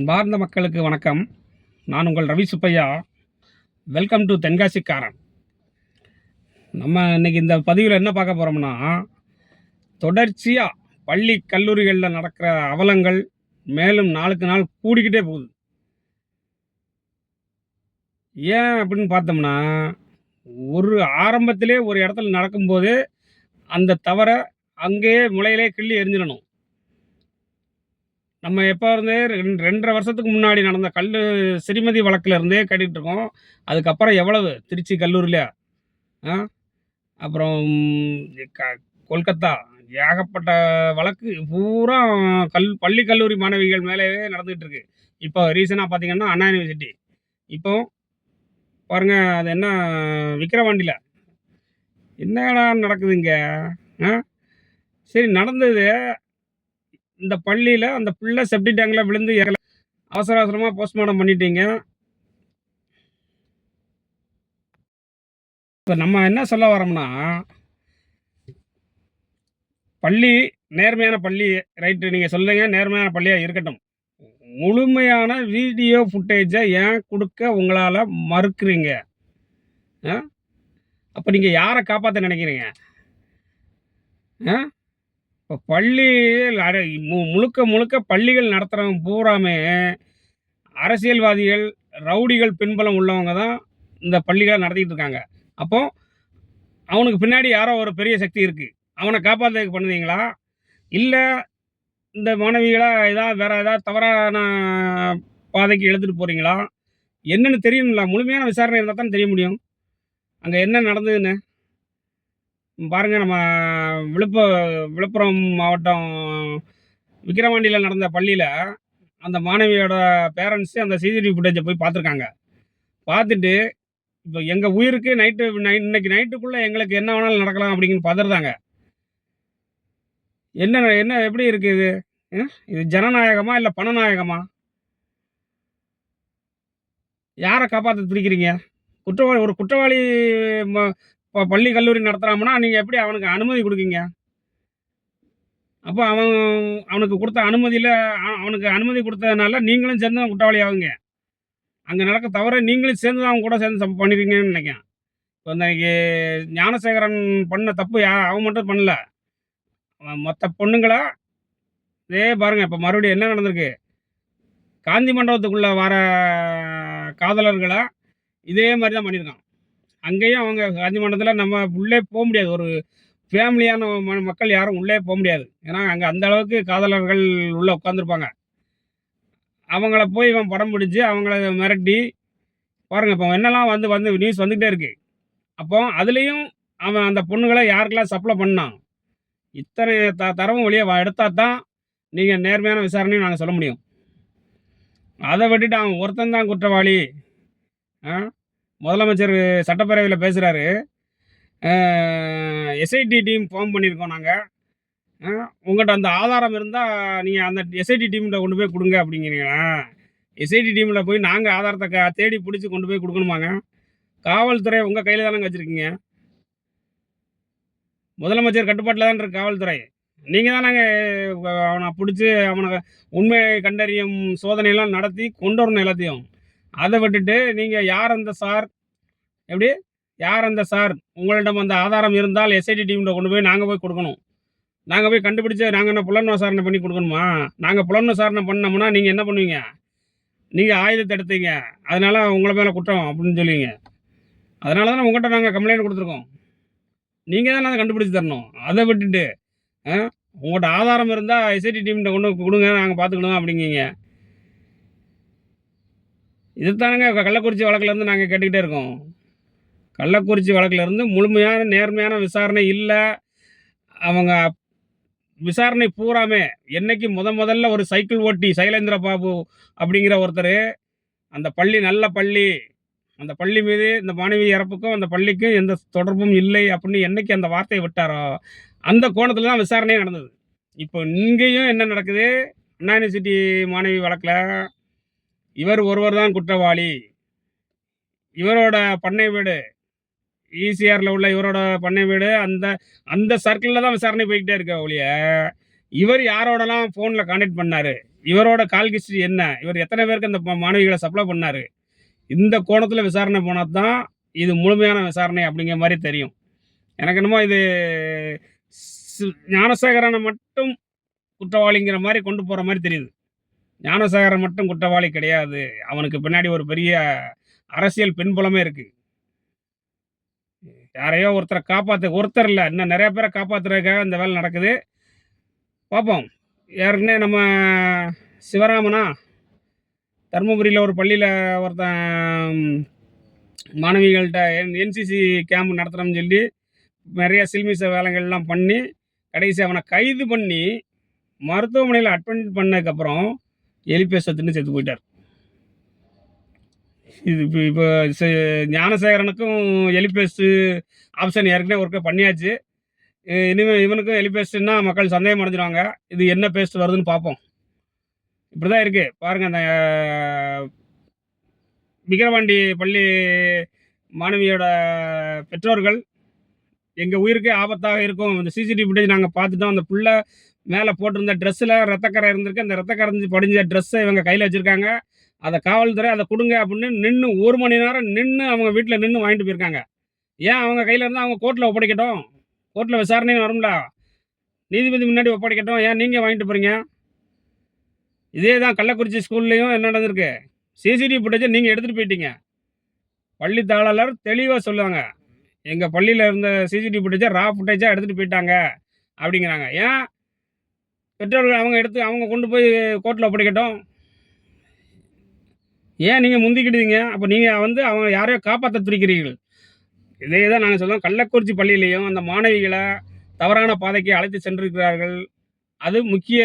அன்பார்ந்த மக்களுக்கு வணக்கம். நான் உங்கள் ரவி சுப்பையா. வெல்கம் டு தென்காசிக்காரன். நம்ம இன்னைக்கு இந்த பதிவில் என்ன பார்க்க போகிறோம்னா தொடர்ச்சியாக பள்ளி கல்லூரிகளில் நடக்கிற அவலங்கள் மேலும் நாளுக்கு நாள் கூடிக்கிட்டே போகுது. ஏன் அப்படின்னு பார்த்தோம்னா ஒரு ஆரம்பத்திலே ஒரு இடத்துல நடக்கும்போது அந்த தவறை அங்கேயே முளையிலே கிள்ளி எரிஞ்சிடணும். நம்ம எப்போ இருந்தே ரெண்டரை வருஷத்துக்கு முன்னாடி நடந்த கல் சிறுமதி வழக்குல இருந்தே அதுக்கப்புறம் எவ்வளவு? திருச்சி கல்லூரியில் ஆ? அப்புறம் க கொல்கத்தா. ஏகப்பட்ட வழக்கு. பூரா கல் பள்ளி கல்லூரி மாணவிகள் மேலேயே நடந்துகிட்டு இருக்கு. இப்போ ரீசனாக பார்த்தீங்கன்னா அண்ணா யூனிவர்சிட்டி. இப்போ பாருங்கள் அது என்ன விக்கிரவாண்டியில் என்னடா நடக்குது இங்கே? ஆ? சரி நடந்தது. இந்த பள்ளியில் அந்த பிள்ளை செப்டி டேங்கில் விழுந்து இறக்கல. அவசர அவசரமாக போஸ்ட்மார்ட்டம் பண்ணிட்டீங்க. இப்போ நம்ம என்ன சொல்ல வரோம்னா பள்ளி நேர்மையான பள்ளி ரைட்டு நீங்கள் சொல்லுங்க நேர்மையான பள்ளியாக இருக்கட்டும். முழுமையான வீடியோ ஃபுட்டேஜை ஏன் கொடுக்க உங்களால் மறுக்கிறீங்க? ஆ? அப்போ நீங்கள் யாரை காப்பாற்ற நினைக்கிறீங்க? ஆ? இப்போ பள்ளியில் அட- மு- முழுக்க முழுக்க பள்ளிகள் நடத்துகிறவங்க பூராமே அரசியல்வாதிகள் ரவுடிகள் பின்பலம் உள்ளவங்க தான் இந்த பள்ளிகளை நடத்திக்கிட்டு இருக்காங்க. அப்போ அவனுக்கு பின்னாடி யாரோ ஒரு பெரிய சக்தி இருக்குது அவனை காப்பாற்றுறதுக்கு பண்ணுவீங்களா? இல்லை இந்த மாணவிகளாக ஏதாவது வேற ஏதாவது தவறான பாதைக்கு எழுதிட்டு போகிறீங்களா என்னென்னு தெரியணும்ல. முழுமையான விசாரணை இருந்தால் தான் தெரிய முடியும். அங்கே என்ன நடந்ததுன்னு? பாருங்கள் நம்ம விழுப்ப விழுப்புரம் மாவட்டம் விக்கிரவாண்டியில் நடந்த பள்ளியில் அந்த மாணவியோட பேரண்ட்ஸு அந்த சிசிடிவி ஃபுட்டேஜை போய் பார்த்துருக்காங்க. பார்த்துட்டு இப்போ எங்கள் உயிருக்கு நைட்டு நை இன்னைக்கு நைட்டுக்குள்ளே எங்களுக்கு என்ன வேணாலும் நடக்கலாம் அப்படின்னு பதறாங்க என்ன என்ன எப்படி இருக்குது இது? இது ஜனநாயகமா இல்லை பணநாயகமா? யாரை காப்பாற்ற துடிக்கிறீங்க குற்றவாளி ஒரு குற்றவாளி ம- இப்போ பள்ளி கல்லூரி நடத்துகிறாங்கன்னா நீங்கள் எப்படி அவனுக்கு அனுமதி கொடுக்கீங்க? அப்போ அவன் அவனுக்கு கொடுத்த அனுமதியில் அவனுக்கு அனுமதி கொடுத்ததுனால நீங்களும் சேர்ந்து அவன் குற்றவாளி ஆகுங்க அங்கே நடக்க தவிர நீங்களும் சேர்ந்து தான் அவன் கூட சேர்ந்து தப்பு பண்ணிருக்கீங்கன்னு நினைக்கிறேன். இப்போ இன்னைக்கு ஞானசேகரன் பண்ண தப்பு யா அவன் மட்டும் பண்ணல. மொத்த பொண்ணுங்களா? இதே பாருங்கள் இப்போ மறுபடியும் என்ன நடந்திருக்கு? காந்தி மண்டபத்துக்குள்ளே வர காதலர்களை? இதே மாதிரி தான் பண்ணியிருக்கான். அங்கேயும் அவங்க காந்தி மண்டலத்தில் நம்ம உள்ளே போக முடியாது. ஒரு ஃபேமிலியான ம- மக்கள் யாரும் உள்ளே போக முடியாது. ஏன்னா அங்கே அந்த அளவுக்கு காதலர்கள் உள்ளே உட்காந்துருப்பாங்க அவங்கள போய் இவன் படம் பிடிச்சி அவங்கள மிரட்டி பாருங்கள் இப்போ என்னெல்லாம் வந்து வந்து நியூஸ் வந்துக்கிட்டே இருக்கு. அப்போ அதுலேயும் அவன் அந்த பொண்ணுங்களை யாருக்கெல்லாம் சப்ளை பண்ணான்? இத்தனை த தரவும் வழியை எடுத்தால் தான் நீங்கள் நேர்மையான விசாரணையும் நாங்கள் சொல்ல முடியும். அதை விட்டுட்டு அவன் ஒருத்தன் தான் குற்றவாளி. ஆ? முதலமைச்சர் சட்டப்பேரவையில் பேசுகிறாரு எஸ்ஐடி டீம் ஃபார்ம் பண்ணியிருக்கோம் நாங்கள் உங்கள்கிட்ட அந்த ஆதாரம் இருந்தால் நீங்கள் அந்த எஸ்ஐடி டீம்கிட்ட கொண்டு போய் கொடுங்க அப்படிங்கிறீங்களா? எஸ்ஐடி டீமில் போய் நாங்கள் ஆதாரத்தை க தேடி பிடிச்சி கொண்டு போய் கொடுக்கணுமாங்க? காவல்துறை உங்கள் கையில் தானே வச்சுருக்கீங்க? முதலமைச்சர் கட்டுப்பாட்டில் தான் இருக்கு காவல்துறை. நீங்கள் தானங்க அவனை பிடிச்சி அவனை உண்மை கண்டறியும் சோதனையெல்லாம் நடத்தி கொண்டு வரணும் எல்லாத்தையும். அதை விட்டுட்டு நீங்கள் யார் அந்த சார்? எப்படி? யார் அந்த சார்? உங்களிடம் அந்த ஆதாரம் இருந்தால் எஸ்ஐடி டீம்கிட்ட கொண்டு போய் நாங்கள் போய் கொடுக்கணும். நாங்கள் போய் கண்டுபிடிச்சு நாங்கள் என்ன புலன் விசாரணை பண்ணி கொடுக்கணுமா? நாங்கள் புலன் விசாரணை பண்ணோம்னா நீங்கள் என்ன பண்ணுவீங்க? நீங்கள் ஆயுதத்தை எடுத்தீங்க. அதனால் உங்களை மேலே குற்றம் அப்படின்னு சொல்லுவீங்க. அதனால தான் உங்கள்கிட்ட நாங்கள் கம்ப்ளைண்ட் கொடுத்துருக்கோம். நீங்கள் தான் அதை கண்டுபிடிச்சி தரணும். அதை விட்டுட்டு ஆ? உங்கள்கிட்ட ஆதாரம் இருந்தால் எஸ்ஐடி டீம்கிட்ட கொண்டு கொடுங்க நாங்கள் பார்த்துக்கணும் அப்படிங்கிங்க. இதுதானங்க கள்ளக்குறிச்சி வழக்கிலேருந்து நாங்கள் கேட்டுக்கிட்டே இருக்கோம். கள்ளக்குறிச்சி வழக்கிலேருந்து முழுமையான நேர்மையான விசாரணை இல்லை. அவங்க விசாரணை பூராமே என்னைக்கு முத முதல்ல ஒரு சைக்கிள் ஓட்டி சைலேந்திர பாபு அப்படிங்கிற ஒருத்தர் அந்த பள்ளி நல்ல பள்ளி அந்த பள்ளி மீது இந்த மாணவி இறப்புக்கும் அந்த பள்ளிக்கும் எந்த தொடர்பும் இல்லை அப்படின்னு என்னைக்கு அந்த வார்த்தையை விட்டாரோ அந்த கோணத்தில் தான் விசாரணையே நடந்தது. இப்போ இங்கேயும் என்ன நடக்குது? அண்ணா யூனிவர்சிட்டி மாணவி வழக்கில் இவர் ஒருவர் தான் குற்றவாளி. இவரோட பண்ணை வீடு ஈசிஆரில் உள்ள இவரோட பண்ணை வீடு அந்த அந்த சர்க்கிளில் தான் விசாரணை போய்கிட்டே இருக்க ஒழிய இவர் யாரோடலாம் ஃபோனில் கான்டாக்ட் பண்ணார்? இவரோட கால் ஹிஸ்ட்ரி என்ன? இவர் எத்தனை பேருக்கு அந்த மாணவிகளை சப்ளை பண்ணார்? இந்த கோணத்தில் விசாரணை போனால் தான் இது முழுமையான விசாரணை அப்படிங்கிற மாதிரி தெரியும். எனக்கு என்னமோ இது ஞானசேகரனை மட்டும் குற்றவாளிங்கிற மாதிரி கொண்டு போகிற மாதிரி தெரியுது. ஞானசாகரன் மட்டும் குற்றவாளி கிடையாது. அவனுக்கு பின்னாடி ஒரு பெரிய அரசியல் பின்புலமே இருக்கு. யாரையோ ஒருத்தரை காப்பாற்ற ஒருத்தர் இல்லை இன்னும் நிறைய பேரை காப்பாற்றுறதுக்காக இந்த வேலை நடக்குது. பார்ப்போம் ஏற்கனவே நம்ம சிவராமனா தருமபுரியில் ஒரு பள்ளியில் ஒருத்தன் மாணவிகள்கிட்ட என் என்சிசி கேம்ப் நடத்துகிறோம்னு சொல்லி நிறைய சில்மிச வேலைகள்லாம் பண்ணி கடைசி அவனை கைது பண்ணி மருத்துவமனையில் அட்மிட் பண்ணதுக்கப்புறம் எலிபேச தின்னு செத்து போயிட்டார். இது இப்போ இப்போ ஞானசேகரனுக்கும் எலிபேஸ்ட் ஆப்ஷன் ஏற்கனவே ஒர்க்கை பண்ணியாச்சு. இனிமேல் இவனுக்கும் எலிபேஸ்ட்னா மக்கள் சந்தேகம் அடைஞ்சிருவாங்க. இது என்ன பேஸ்ட் வருதுன்னு பார்ப்போம் இப்படி தான் இருக்குது பாருங்கள் அந்த விக்கிரவாண்டி பள்ளி மாணவியோட பெற்றோர்கள் எங்கள் உயிருக்கே ஆபத்தாக இருக்கும். இந்த சிசிடிவி ஃபுட்டேஜ் நாங்கள் பார்த்துட்டோம். அந்த பிள்ளை மேலே போட்டிருந்த ட்ரெஸ்ஸில் ரத்தக்கரை இருந்திருக்கு. அந்த ரத்தக்கரைஞ்சி படிஞ்ச ட்ரெஸ்ஸை இவங்க கையில் வச்சுருக்காங்க. அதை காவல்துறை அதை கொடுங்க அப்படின்னு நின்று ஒரு மணி நேரம் நின்று அவங்க வீட்டில் நின்று வாங்கிட்டு போயிருக்காங்க. ஏன் அவங்க கையில் இருந்தால் அவங்க கோர்ட்டில் ஒப்படைக்கட்டும்? கோர்ட்டில் விசாரணை வரும்ல. நீதிபதி முன்னாடி ஒப்படைக்கட்டும். ஏன் நீங்கள் வாங்கிட்டு போகிறீங்க இதே தான் கள்ளக்குறிச்சி ஸ்கூல்லையும் என்ன நடந்திருக்கு? சிசிடிவி ஃபுட்டேஜை நீங்கள் எடுத்துகிட்டு போயிட்டீங்க. பள்ளி தாளாளர் தெளிவாக சொல்லுவாங்க. எங்கள் பள்ளியில் இருந்த சிசிடிவி ஃபுட்டேஜை ரா ஃபுட்டேஜாக எடுத்துகிட்டு போயிட்டாங்க அப்படிங்கிறாங்க. ஏன்? பெற்றோர்கள் அவங்க எடுத்து அவங்க கொண்டு போய் கோர்ட்டில் ஒப்படைக்கட்டும். ஏன் நீங்கள் முந்திக்கிட்டீங்க? அப்போ நீங்கள் வந்து அவங்க யாரையோ காப்பாற்ற துடிக்கிறீர்கள். இதே தான் நாங்கள் சொல்லுவோம் கள்ளக்குறிச்சி பள்ளியிலையும் அந்த மாணவிகளை தவறான பாதைக்கு அழைத்து சென்றிருக்கிறார்கள். அது முக்கிய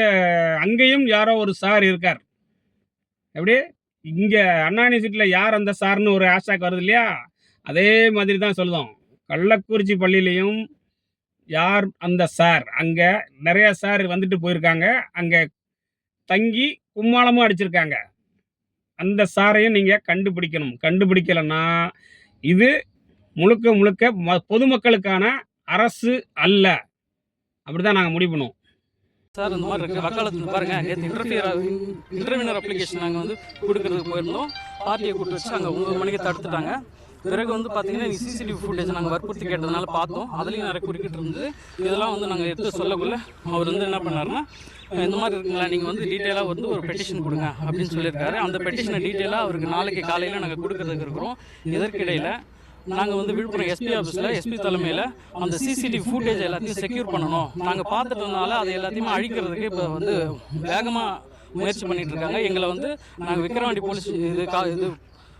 அங்கேயும் யாரோ ஒரு சார் இருக்கார். எப்படி? இங்கே அண்ணா யூனிவர்சிட்டியில் யார் அந்த சார்னு ஒரு ஹேஷ்டாக் வருது இல்லையா? அதே மாதிரி தான் சொல்லுதோம். கள்ளக்குறிச்சி பள்ளியிலையும் யார் அந்த சார்? அங்கே நிறைய சார் வந்துட்டு போயிருக்காங்க. அங்கே தங்கி கும்மாளமும் அடிச்சிருக்காங்க. அந்த சாரையும் நீங்கள் கண்டுபிடிக்கணும். கண்டுபிடிக்கலைன்னா இது முழுக்க முழுக்க ம பொதுமக்களுக்கான அரசு அல்ல. அப்படி தான் நாங்கள் முடிவு பண்ணுவோம். சார் இந்த மாதிரி இருக்குது வக்காலத்து பாருங்க நேற்று இன்டர்வியூர் இன்டர்வியூனர் அப்ளிகேஷன் நாங்கள் வந்து கொடுக்கறதுக்கு போயிருந்தோம். பார்ட்டியை கூப்பிட்டு வச்சு அங்கே ஒன்பது மணிக்கு தடுத்துட்டாங்க. பிறகு வந்து பார்த்தீங்கன்னா நீ சிசிடிவி ஃபுட்டேஜ் நாங்கள் வற்புறுத்தி கேட்டதுனால பார்த்தோம். அதுலேயும் நிறைய குறுக்கிட்டு இருந்தது. இதெல்லாம் வந்து நாங்கள் எடுத்து சொல்லக்குள்ள அவர் வந்து என்ன பண்ணாருன்னா இந்த மாதிரி இருக்குங்களா? நீங்கள் வந்து டீட்டெயிலாக வந்து ஒரு பெட்டிஷன் கொடுங்க அப்படின்னு சொல்லியிருக்காரு. அந்த பெட்டிஷனை டீட்டெயிலாக அவருக்கு நாளைக்கு காலையில் நாங்கள் கொடுக்குறதுக்கு இருக்கிறோம். இதற்கிடையில் நாங்கள் வந்து விழுப்புரம் எஸ்பி ஆஃபீஸில் எஸ்பி தலைமையில் அந்த சிசிடிவி ஃபுட்டேஜ் எல்லாத்தையும் செக்யூர் பண்ணணும். நாங்கள் பார்த்துட்டதுனால அதை எல்லாத்தையுமே அழிக்கிறதுக்கு இப்போ வந்து வேகமாக முயற்சி பண்ணிகிட்ருக்காங்க இருக்காங்க. எங்களை வந்து நாங்கள் விக்கிரவாண்டி போலீஸ் இது கா இது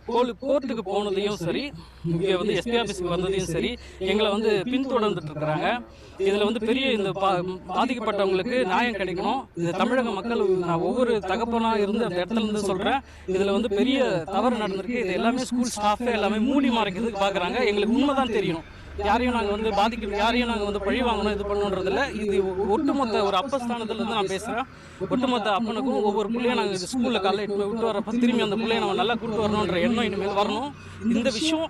கோர்ட்டுக்கு போனதையும் சரி இங்கே வந்து எஸ்பி ஆஃபீஸுக்கு வந்ததையும் சரி எங்களை வந்து பின்தொடர்ந்துட்டு இருக்கிறாங்க இதில் வந்து பெரிய இந்த பா பாதிக்கப்பட்டவங்களுக்கு நியாயம் கிடைக்கணும். இது தமிழக மக்கள் நான் ஒவ்வொரு தகப்பனாக இருந்து அந்த இடத்துல இருந்து சொல்கிறேன் இதில் வந்து பெரிய தவறு நடந்திருக்கு. இது எல்லாமே ஸ்கூல் ஸ்டாஃபே எல்லாமே மூடி மறைக்கிறதுக்கு பார்க்குறாங்க எங்களுக்கு உண்மை தான் தெரியும். யாரையும் நாங்கள் வந்து பாதிக்க யாரையும் நாங்கள் வந்து பழி வாங்கணும் இது பண்ணணுன்றதில்ல. இது ஒட்டுமொத்த ஒரு அப்பஸ்தானத்துலேருந்து நான் பேசுகிறேன் ஒட்டுமொத்த அப்பனுக்கும் ஒவ்வொரு பிள்ளையும் நாங்கள் இது ஸ்கூலில் காலையில் இட்டு விட்டு வரப்போ திரும்பி அந்த பிள்ளையை நம்ம நல்லா கூட்டு வரணுன்ற எண்ணம் இனிமேல் வரணும். இந்த விஷயம்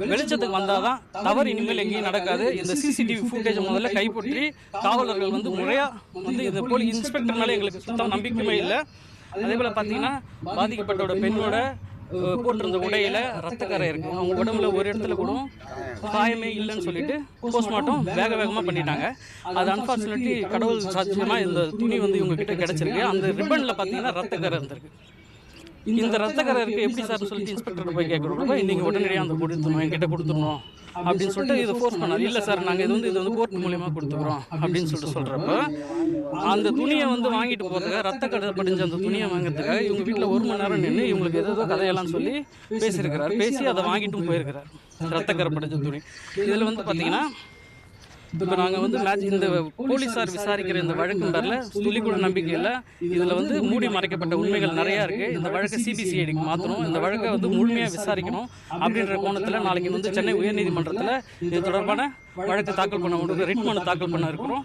வெளிச்சத்துக்கு வந்தால் தான் தவறு இனிமேல் எங்கேயும் நடக்காது. இந்த சிசிடிவி ஃபுட்டேஜ் முதல்ல கைப்பற்றி காவலர்கள் வந்து முறையாக வந்து இந்த போலீஸ் இன்ஸ்பெக்டர்னால எங்களுக்கு சுத்தம் நம்பிக்கையுமே இல்லை. அதே போல் பார்த்தீங்கன்னா பாதிக்கப்பட்டோட பெண்ணோட போட்டிருந்த உடையில ரத்தக்கரை இருக்கு. அவங்க உடம்புல ஒரு இடத்துல கூட காயமே இல்லைன்னு சொல்லிட்டு போஸ்ட்மார்ட்டம் வேக வேகமாக பண்ணிட்டாங்க. அது அன்ஃபார்ச்சுனேட்லி கடவுள் சாட்சியமா இந்த துணி வந்து இவங்க கிட்ட கிடைச்சிருக்கு. அந்த ரிப்பன்ல பார்த்தீங்கன்னா ரத்தக்கரை இருந்திருக்கு. இந்த ரத்தக்கரை இருக்கு எப்படி சார்னு சொல்லிட்டு இன்ஸ்பெக்டர் போய் கேட்குறப்ப நீங்கள் உடனடியாக அந்த கொடுத்துடணும் என்கிட்ட கொடுத்துடணும் அப்படின்னு சொல்லிட்டு இதை ஃபோர்ஸ் பண்ணார் இல்லை சார் நாங்கள் இது வந்து இது வந்து கோர்ட் மூலியமா கொடுத்துக்குறோம் அப்படின்னு சொல்லிட்டு சொல்கிறப்ப அந்த துணியை வந்து வாங்கிட்டு போகிறதுக்காக ரத்த கடை படிஞ்ச அந்த துணியை வாங்குறதுக்காக இவங்க வீட்டில் ஒரு மணி நேரம் நின்று இவங்களுக்கு ஏதோ கதையெல்லாம் சொல்லி பேசியிருக்கிறார். பேசி அதை வாங்கிட்டும் போயிருக்கிறார். ரத்தக்கரை படிஞ்ச துணி. இதில் வந்து பார்த்தீங்கன்னா இப்போ நாங்கள் வந்து மேட்ச் இந்த போலீஸார் விசாரிக்கிற இந்த வழக்கு பேரில் துளி கூட நம்பிக்கை இல்லை இதில் வந்து மூடி மறைக்கப்பட்ட உண்மைகள் நிறையா இருக்குது இந்த வழக்கை சிபிசிஐடிக்கு மாற்றணும் இந்த வழக்கை வந்து முழுமையாக விசாரிக்கணும் அப்படின்ற கோணத்தில் நாளைக்கு வந்து சென்னை உயர்நீதிமன்றத்தில் இது தொடர்பான வழக்கு தாக்கல் பண்ண ரிட் மனு தாக்கல் பண்ண இருக்கிறோம்.